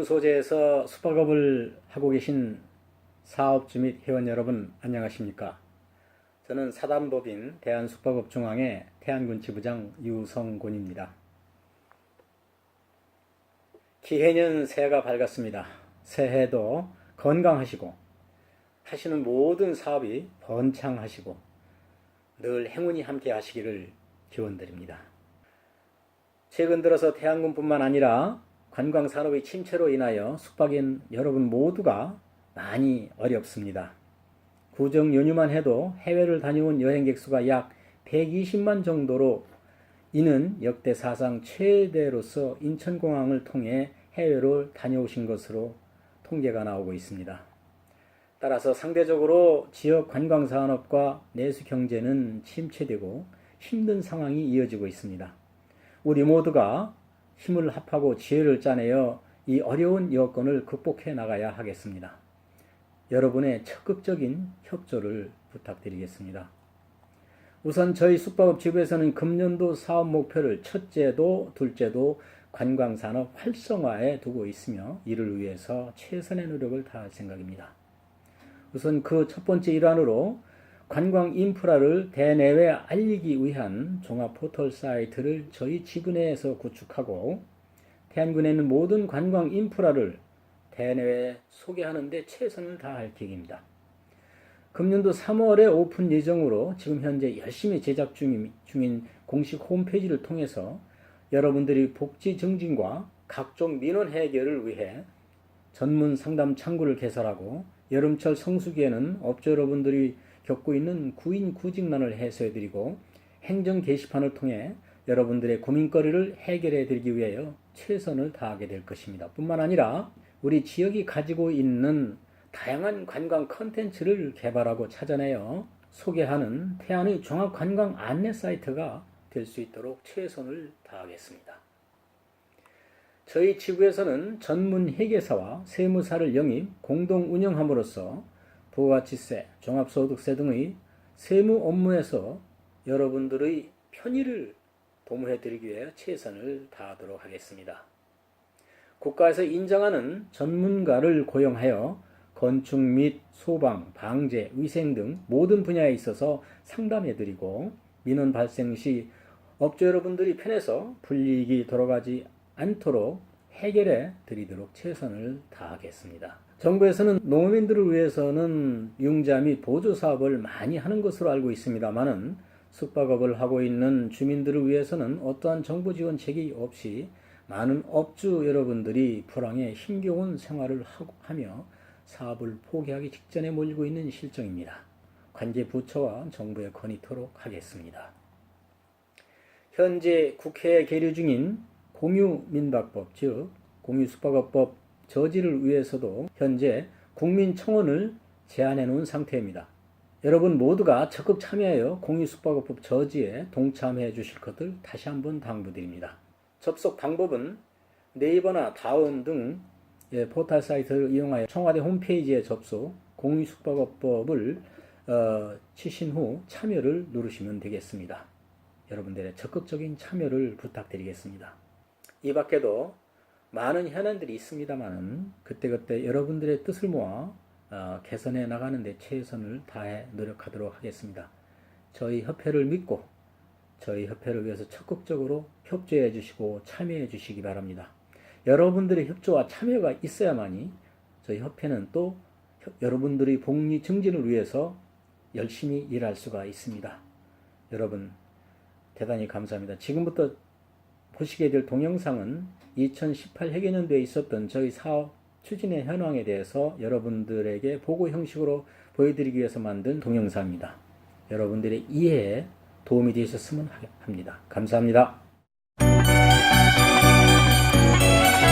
소재에서 숙박업을 하고 계신 사업주 및 회원 여러분 안녕하십니까? 저는 사단법인 대한숙박업중앙회 태안군 지부장 유성곤입니다. 기해년 새해가 밝았습니다. 새해도 건강하시고 하시는 모든 사업이 번창하시고 늘 행운이 함께 하시기를 기원드립니다. 최근 들어서 태안군뿐만 아니라 관광 산업의 침체로 인하여 숙박인 여러분 모두가 많이 어렵습니다. 구정 연휴만 해도 해외를 다녀온 여행객 수가 약 120만 정도로 이는 역대 사상 최대로서 인천공항을 통해 해외로 다녀오신 것으로 통계가 나오고 있습니다. 따라서 상대적으로 지역 관광 산업과 내수 경제는 침체되고 힘든 상황이 이어지고 있습니다. 우리 모두가 힘을 합하고 지혜를 짜내어 이 어려운 여건을 극복해 나가야 하겠습니다. 여러분의 적극적인 협조를 부탁드리겠습니다. 우선 저희 숙박업 지부에서는 금년도 사업 목표를 첫째도 둘째도 관광산업 활성화에 두고 있으며 이를 위해서 최선의 노력을 다할 생각입니다. 우선 그 첫 번째 일환으로 관광 인프라를 대내외 알리기 위한 종합 포털 사이트를 저희 지구 내에서 구축하고 태안군에 있는 모든 관광 인프라를 대내외에 소개하는 데 최선을 다할 계획입니다. 금년도 3월에 오픈 예정으로 지금 현재 열심히 제작 중인 공식 홈페이지를 통해서 여러분들이 복지 증진과 각종 민원 해결을 위해 전문 상담 창구를 개설하고 여름철 성수기에는 업주 여러분들이 겪고 있는 구인 구직난을 해소해드리고 행정 게시판을 통해 여러분들의 고민거리를 해결해 드리기 위하여 최선을 다하게 될 것입니다. 뿐만 아니라 우리 지역이 가지고 있는 다양한 관광 컨텐츠를 개발하고 찾아내어 소개하는 태안의 종합관광 안내 사이트가 될 수 있도록 최선을 다하겠습니다. 저희 지구에서는 전문 회계사와 세무사를 영입, 공동 운영함으로써 부가가치세, 종합소득세 등의 세무 업무에서 여러분들의 편의를 도모해 드리기 위해 최선을 다하도록 하겠습니다. 국가에서 인정하는 전문가를 고용하여 건축 및 소방, 방제, 위생 등 모든 분야에 있어서 상담해 드리고 민원 발생 시 업주 여러분들이 편해서 불이익이 돌아가지 않도록 해결해 드리도록 최선을 다하겠습니다. 정부에서는 농민들을 위해서는 융자 및 보조 사업을 많이 하는 것으로 알고 있습니다만은 숙박업을 하고 있는 주민들을 위해서는 어떠한 정부 지원책이 없이 많은 업주 여러분들이 불황에 힘겨운 생활을 하며 사업을 포기하기 직전에 몰리고 있는 실정입니다. 관계 부처와 정부에 건의토록 하겠습니다. 현재 국회에 계류 중인 공유민박법 즉 공유숙박업법 저지를 위해서도 현재 국민청원을 제안해 놓은 상태입니다. 여러분 모두가 적극 참여하여 공유숙박업법 저지에 동참해 주실 것을 다시 한번 당부드립니다. 접속 방법은 네이버나 다운 등 예, 포털 사이트를 이용하여 청와대 홈페이지에 접속 공유숙박업법을 어, 치신 후 참여를 누르시면 되겠습니다. 여러분들의 적극적인 참여를 부탁드리겠습니다. 이 밖에도 많은 현안들이 있습니다만은 그때그때 여러분들의 뜻을 모아 어, 개선해 나가는 데 최선을 다해 노력하도록 하겠습니다. 저희 협회를 믿고 저희 협회를 위해서 적극적으로 협조해 주시고 참여해 주시기 바랍니다. 여러분들의 협조와 참여가 있어야만이 저희 협회는 또 여러분들의 복리 증진을 위해서 열심히 일할 수가 있습니다. 여러분 대단히 감사합니다. 지금부터 보시게 될 동영상은 2018 회계년도에 있었던 저희 사업 추진의 현황에 대해서 여러분들에게 보고 형식으로 보여드리기 위해서 만든 동영상입니다. 여러분들의 이해에 도움이 되셨으면 합니다. 감사합니다.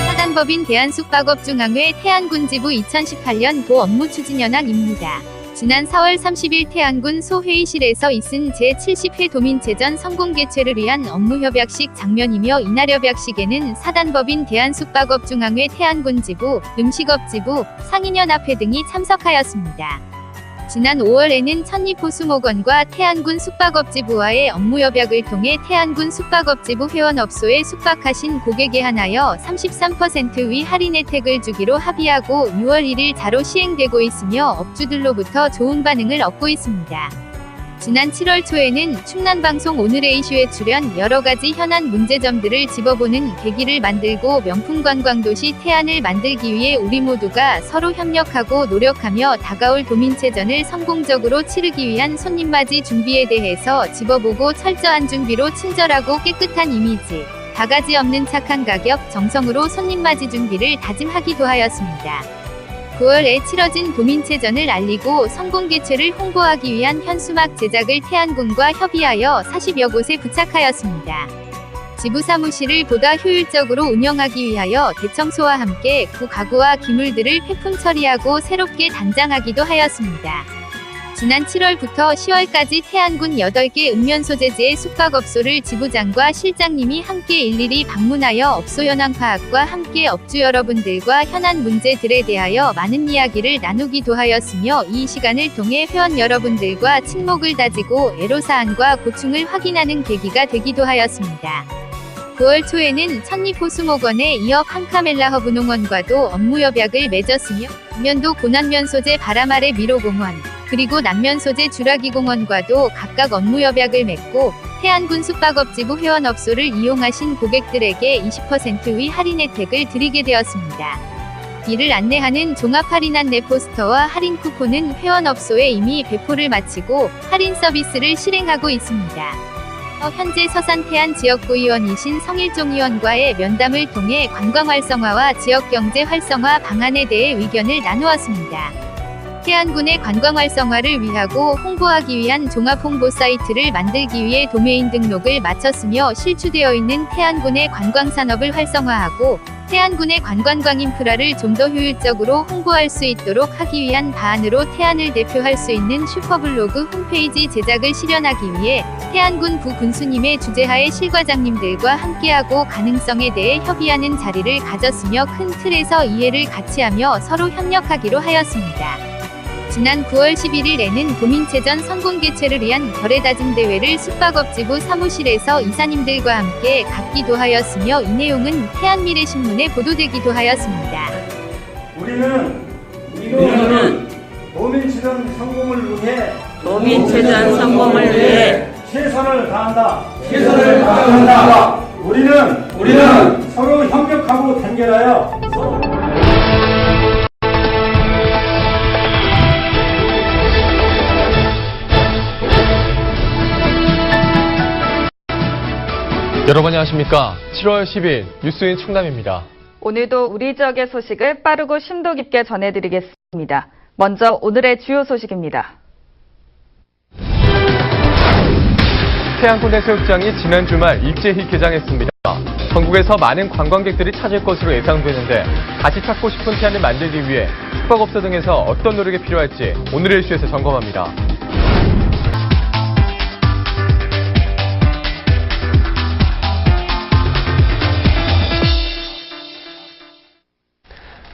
사단법인 대한숙박업중앙회 태안군지부 2018년 도 업무 추진 현황입니다. 지난 4월 30일 태안군 소회의실에서 있은 제70회 도민체전 성공 개최를 위한 업무협약식 장면이며 이날 협약식에는 사단법인 대한숙박업중앙회 태안군지부, 음식업지부, 상인연합회 등이 참석하였습니다. 지난 5월에는 천리포수목원과 태안군 숙박업지부와의 업무 협약을 통해 태안군 숙박업지부 회원업소에 숙박하신 고객에 한하여 33%위 할인 혜택을 주기로 합의하고 6월 1일 자로 시행되고 있으며 업주들로부터 좋은 반응을 얻고 있습니다. 지난 7월 초에는 충남방송 오늘의 이슈에 출연 여러 가지 현안 문제점들을 집어보는 계기를 만들고 명품 관광도시 태안을 만들기 위해 우리 모두가 서로 협력하고 노력하며 다가올 도민체전을 성공적으로 치르기 위한 손님맞이 준비에 대해서 집어보고 철저한 준비로 친절하고 깨끗한 이미지, 바가지 없는 착한 가격, 정성으로 손님맞이 준비를 다짐하기도 하였습니다. 9월에 치러진 도민체전을 알리고 성공 개최를 홍보하기 위한 현수막 제작을 태안군과 협의하여 40여 곳에 부착하였습니다. 지부 사무실을 보다 효율적으로 운영하기 위하여 대청소와 함께 구 가구와 기물들을 폐품 처리하고 새롭게 단장하기도 하였습니다. 지난 7월부터 10월까지 태안군 8개 읍면 소재지의 숙박업소를 지부장과 실장님이 함께 일일이 방문하여 업소 현황 파악과 함께 업주 여러분들과 현안 문제들에 대하여 많은 이야기를 나누기도 하였으며 이 시간을 통해 회원 여러분들과 친목을 다지고 애로사항과 고충을 확인하는 계기가 되기도 하였습니다. 9월 초에는 천리포수목원에 이어 한카멜라 허브농원과도 업무 협약을 맺었으며 면도 고난면 소재 바람 아래 미로공원 그리고 남면 소재 주라기 공원과도 각각 업무 협약을 맺고 태안군 숙박업지부 회원업소를 이용하신 고객들에게 20%의 할인 혜택을 드리게 되었습니다. 이를 안내하는 종합 할인 안내 포스터와 할인 쿠폰은 회원업소에 이미 배포를 마치고 할인 서비스를 실행하고 있습니다. 어, 현재 서산 태안 지역구의원이신 성일종 의원과의 면담을 통해 관광 활성화와 지역 경제 활성화 방안에 대해 의견을 나누었습니다. 태안군의 관광 활성화를 위하고 홍보하기 위한 종합 홍보 사이트를 만들기 위해 도메인 등록을 마쳤으며 실추되어 있는 태안군의 관광 산업을 활성화하고 태안군의 관광광 인프라를 좀 더 효율적으로 홍보할 수 있도록 하기 위한 바안으로 태안을 대표할 수 있는 슈퍼블로그 홈페이지 제작을 실현하기 위해 태안군 부군수님의 주재하에 실과장님들과 함께하고 가능성에 대해 협의하는 자리를 가졌으며 큰 틀에서 이해를 같이 하며 서로 협력하기로 하였습니다. 지난 9월 11일에는 도민체전 성공 개최를 위한 거래 다짐 대회를 숙박업지부 사무실에서 이사님들과 함께 갖기도 하였으며 이 내용은 태안미래신문에 보도되기도 하였습니다. 우리는 우리는 도민체전 성공을 위해 도민체전 성공을 위해 최선을 다한다. 최선을 다한다. 우리는 우리는 서로 협력하고 단결하여 여러분 안녕하십니까. 7월 10일 뉴스인 충남입니다. 오늘도 우리 지역의 소식을 빠르고 심도 깊게 전해드리겠습니다. 먼저 오늘의 주요 소식입니다. 태안군 해수욕장이 지난 주말 일제히 개장했습니다. 전국에서 많은 관광객들이 찾을 것으로 예상되는데 다시 찾고 싶은 태안을 만들기 위해 숙박업소 등에서 어떤 노력이 필요할지 오늘의 이슈에서 점검합니다.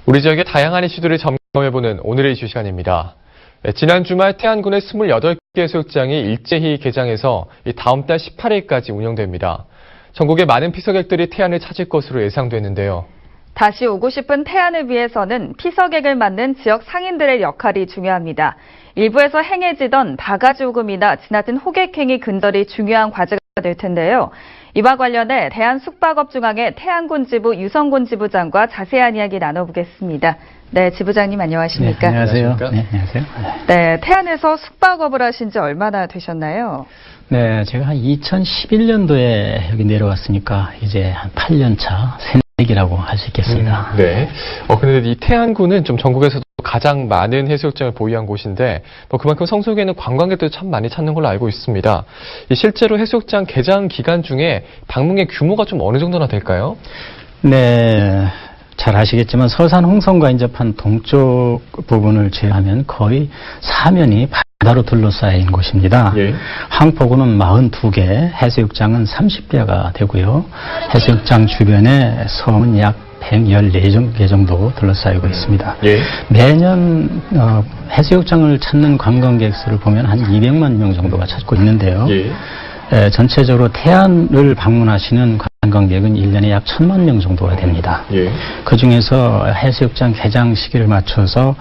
우리 지역의 다양한 이슈들을 점검해보는 오늘의 이슈 시간입니다. 네, 지난 주말 태안군의 28개 해수욕장이 일제히 개장해서 이 다음 달 18일까지 운영됩니다. 전국의 많은 피서객들이 태안을 찾을 것으로 예상되는데요. 다시 오고 싶은 태안을 위해서는 피서객을 맞는 지역 상인들의 역할이 중요합니다. 일부에서 행해지던 바가지 요금이나 지나친 호객행위 근절이 중요한 과제가 될 텐데요. 이와 관련해 대한숙박업중앙회 태안군 지부 유성군 지부장과 자세한 이야기 나눠보겠습니다. 네, 지부장님 안녕하십니까? 네, 안녕하세요. 네, 안녕하세요. 네, 태안에서 숙박업을 하신 지 얼마나 되셨나요? 네, 제가 한 2011년도에 여기 내려왔으니까 이제 한 8년 차 새내기라고 할 수 있겠습니다. 음, 네. 어, 근데 이 태안군은 좀 전국에서도 가장 많은 해수욕장을 보유한 곳인데, 뭐 그만큼 성수기에는 관광객들이 참 많이 찾는 걸로 알고 있습니다. 이 실제로 해수욕장 개장 기간 중에 방문객 규모가 좀 어느 정도나 될까요? 네, 잘 아시겠지만 서산 홍성과 인접한 동쪽 부분을 제외하면 거의 사면이 바다로 둘러싸인 곳입니다. 예. 항포구는 42개, 해수욕장은 30개가 되고요. 해수욕장 주변에 섬은 약 114개 정도 둘러싸이고 있습니다. 예. 매년 어, 해수욕장을 찾는 관광객 수를 보면 한 200만 명 정도가 찾고 있는데요. 예. 에, 전체적으로 태안을 방문하시는 관광객은 1년에 약 1000만 명 정도가 됩니다. 예. 그 중에서 해수욕장 개장 시기를 맞춰서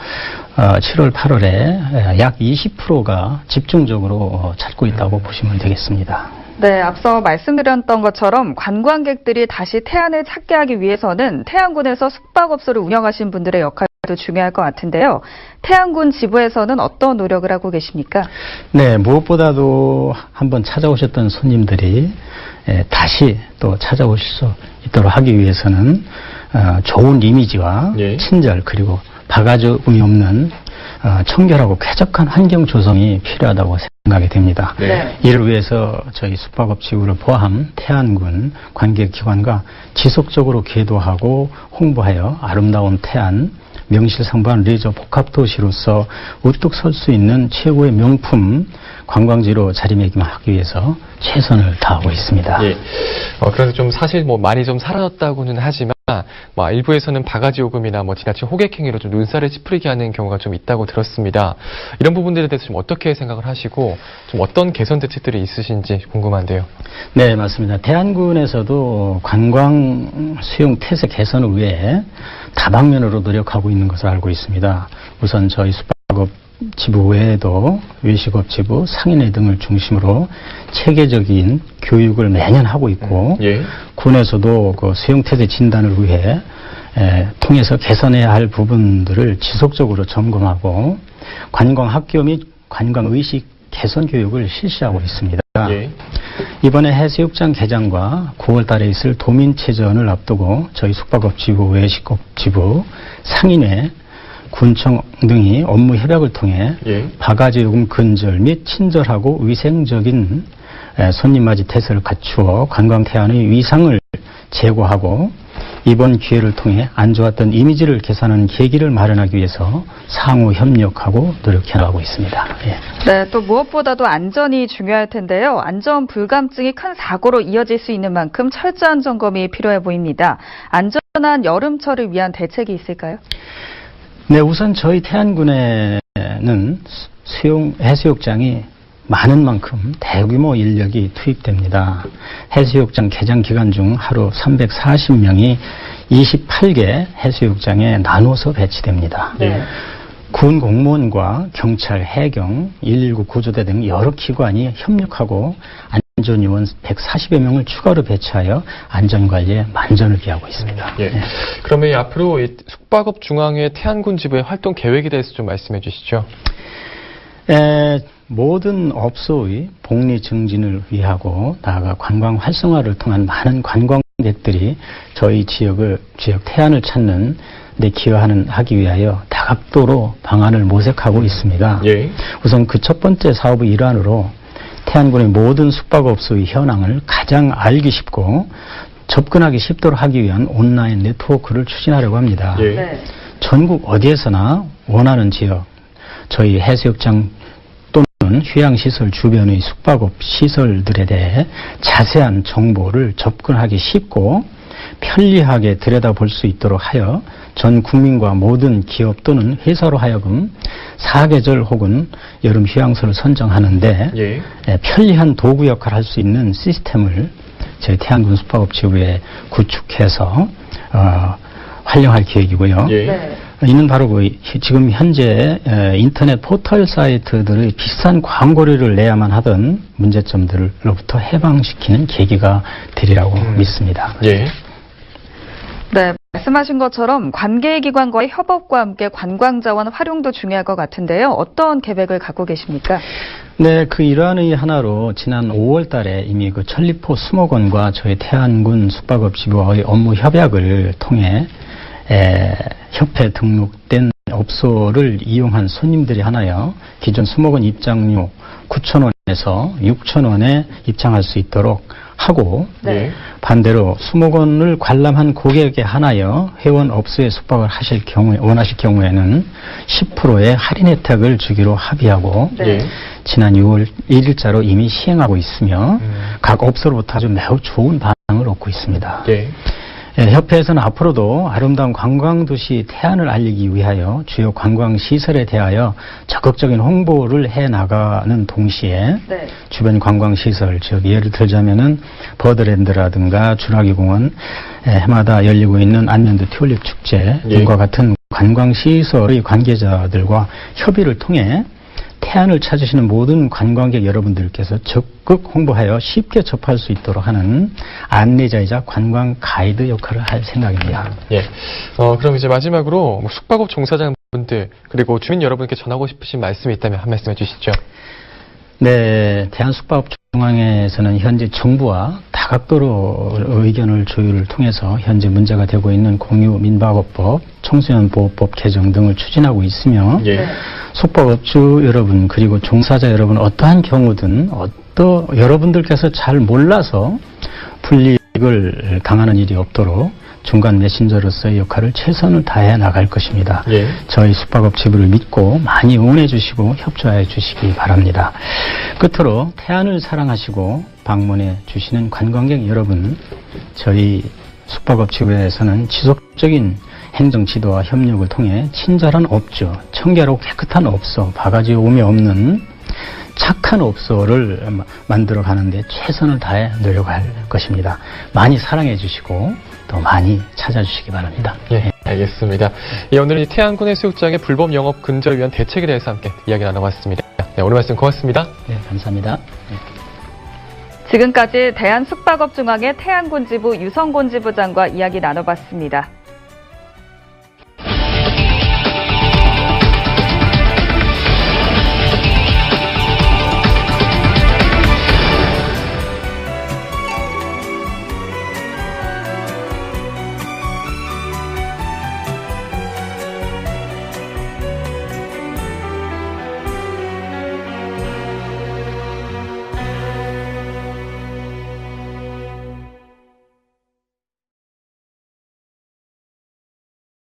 어, 7월, 8월에 약 20%가 집중적으로 어, 찾고 있다고 보시면 되겠습니다. 네, 앞서 말씀드렸던 것처럼 관광객들이 다시 태안을 찾게 하기 위해서는 태안군에서 숙박업소를 운영하신 분들의 역할 도 중요할 것 같은데요. 태안군 지부에서는 어떤 노력을 하고 계십니까? 네, 무엇보다도 한번 찾아오셨던 손님들이 에, 다시 또 찾아오실 수 있도록 하기 위해서는 어, 좋은 이미지와 예. 친절 그리고 바가지음이 없는 어, 청결하고 쾌적한 환경 조성이 필요하다고 생각이 됩니다. 네. 이를 위해서 저희 숙박업 지구를 포함 태안군 관계기관과 지속적으로 계도하고 홍보하여 아름다운 태안 명실상부한 레저 복합도시로서 우뚝 설 수 있는 최고의 명품 관광지로 자리매김하기 위해서 최선을 다하고 있습니다. 예. 어, 그래서 좀 사실 뭐 많이 좀 사라졌다고는 하지만 뭐 일부에서는 바가지 요금이나 뭐 지나친 호객행위로 좀 눈살을 찌푸리게 하는 경우가 좀 있다고 들었습니다. 이런 부분들에 대해서 좀 어떻게 생각을 하시고 좀 어떤 개선 대책들이 있으신지 궁금한데요. 네, 맞습니다. 대한군에서도 관광 수용 태세 개선 을 위해 다방면으로 노력하고 있는 것을 알고 있습니다. 우선 저희 숙박업 지부 외에도 외식업 지부, 상인회 등을 중심으로 체계적인 교육을 매년 하고 있고 예. 군에서도 그 수용 태세 진단을 위해 에, 통해서 개선해야 할 부분들을 지속적으로 점검하고 관광 학교 및 관광 의식 개선 교육을 실시하고 있습니다. 예. 이번에 해수욕장 개장과 9월 달에 있을 도민체전을 앞두고 저희 숙박업 지부, 외식업 지부, 상인회, 군청 등이 업무 협약을 통해 예. 바가지 요금 근절 및 친절하고 위생적인 에, 손님 맞이 태세를 갖추어 관광 태안의 위상을 제고하고 이번 기회를 통해 안 좋았던 이미지를 개선하는 계기를 마련하기 위해서 상호 협력하고 노력해 나가고 있습니다. 예. 네, 또 무엇보다도 안전이 중요할 텐데요. 안전 불감증이 큰 사고로 이어질 수 있는 만큼 철저한 점검이 필요해 보입니다. 안전한 여름철을 위한 대책이 있을까요? 네, 우선 저희 태안군에는 수- 수용 해수욕장이 많은 만큼 대규모 인력이 투입됩니다. 해수욕장 개장 기간 중 하루 340명이 28개 해수욕장에 나눠서 배치됩니다. 예. 군 공무원과 경찰, 해경, 119 구조대 등 여러 기관이 협력하고 안전요원 140여 명을 추가로 배치하여 안전관리에 만전을 기하고 있습니다. 예. 그러면 이 앞으로 이 숙박업 중앙회 태안군 지부의 활동 계획에 대해서 좀 말씀해 주시죠. 에, 모든 업소의 복리 증진을 위하고 나아가 관광 활성화를 통한 많은 관광객들이 저희 지역을 지역 태안을 찾는 데 기여하는 하기 위하여 다각도로 방안을 모색하고 있습니다. 예. 우선 그 첫 번째 사업의 일환으로 태안군의 모든 숙박업소의 현황을 가장 알기 쉽고 접근하기 쉽도록 하기 위한 온라인 네트워크를 추진하려고 합니다. 예. 전국 어디에서나 원하는 지역, 저희 해수욕장 또는 휴양시설 주변의 숙박업 시설들에 대해 자세한 정보를 접근하기 쉽고 편리하게 들여다볼 수 있도록 하여 전 국민과 모든 기업 또는 회사로 하여금 사계절 혹은 여름 휴양소를 선정하는데 예. 예, 편리한 도구 역할을 할 수 있는 시스템을 저희 태안군 숙박업 지부에 구축해서 어, 활용할 계획이고요. 예. 네. 이는 바로 그 지금 현재 에, 인터넷 포털 사이트들의 비싼 광고료를 내야만 하던 문제점들로부터 해방시키는 계기가 되리라고 믿습니다. 예. 네, 말씀하신 것처럼 관계기관과의 협업과 함께 관광자원 활용도 중요할 것 같은데요. 어떤 계획을 갖고 계십니까? 네, 그 일환의 하나로 지난 5월 달에 이미 그 천리포 수목원과 저희 태안군 숙박업 지부와의 업무 협약을 통해 에, 협회 등록된 업소를 이용한 손님들이 하나여 기존 수목원 입장료 9,000원에서 6,000원에 입장할 수 있도록 하고 예. 반대로 수목원을 관람한 고객에 한하여 회원 업소에 숙박을 하실 경우에 원하실 경우에는 10%의 할인 혜택을 주기로 합의하고 예. 지난 6월 1일자로 이미 시행하고 있으며 음. 각 업소로부터 아주 매우 좋은 반응을 얻고 있습니다. 예. 예, 협회에서는 앞으로도 아름다운 관광도시 태안을 알리기 위하여 주요 관광시설에 대하여 적극적인 홍보를 해 나가는 동시에 네. 주변 관광시설, 즉 예를 들자면은 버드랜드라든가 주라기공원, 예, 해마다 열리고 있는 안면도 튤립 축제 예. 등과 같은 관광시설의 관계자들과 협의를 통해 태안을 찾으시는 모든 관광객 여러분들께서 적극 홍보하여 쉽게 접할 수 있도록 하는 안내자이자 관광 가이드 역할을 할 생각입니다. 예. 어, 그럼 이제 마지막으로 뭐 숙박업 종사자분들 그리고 주민 여러분께 전하고 싶으신 말씀이 있다면 한 말씀 해주시죠. 네, 대한숙박업중앙회에서는 현재 정부와 다각도로 의견을 조율을 통해서 현재 문제가 되고 있는 공유 민박업법, 청소년 보호법 개정 등을 추진하고 있으며 예. 숙박업주 여러분 그리고 종사자 여러분 어떠한 경우든 어떠 여러분들께서 잘 몰라서 불이익을 당하는 일이 없도록 중간 메신저로서의 역할을 최선을 다해 나갈 것입니다. 예. 저희 숙박업 지부를 믿고 많이 응원해 주시고 협조해 주시기 바랍니다. 끝으로 태안을 사랑하시고 방문해 주시는 관광객 여러분, 저희 숙박업 지부에서는 지속적인 행정 지도와 협력을 통해 친절한 업주, 청결하고 깨끗한 업소, 바가지 오미 없는 착한 업소를 마- 만들어 가는데 최선을 다해 노력할 것입니다. 많이 사랑해 주시고 또 많이 찾아주시기 바랍니다. 예, 알겠습니다. 예, 오늘은 이 태안군 해수욕장의 불법 영업 근절을 위한 대책에 대해서 함께 이야기 나눠봤습니다. 네, 오늘 말씀 고맙습니다. 네, 감사합니다. 지금까지 대한숙박업중앙회 태안군지부 유성곤 지부장과 이야기 나눠봤습니다.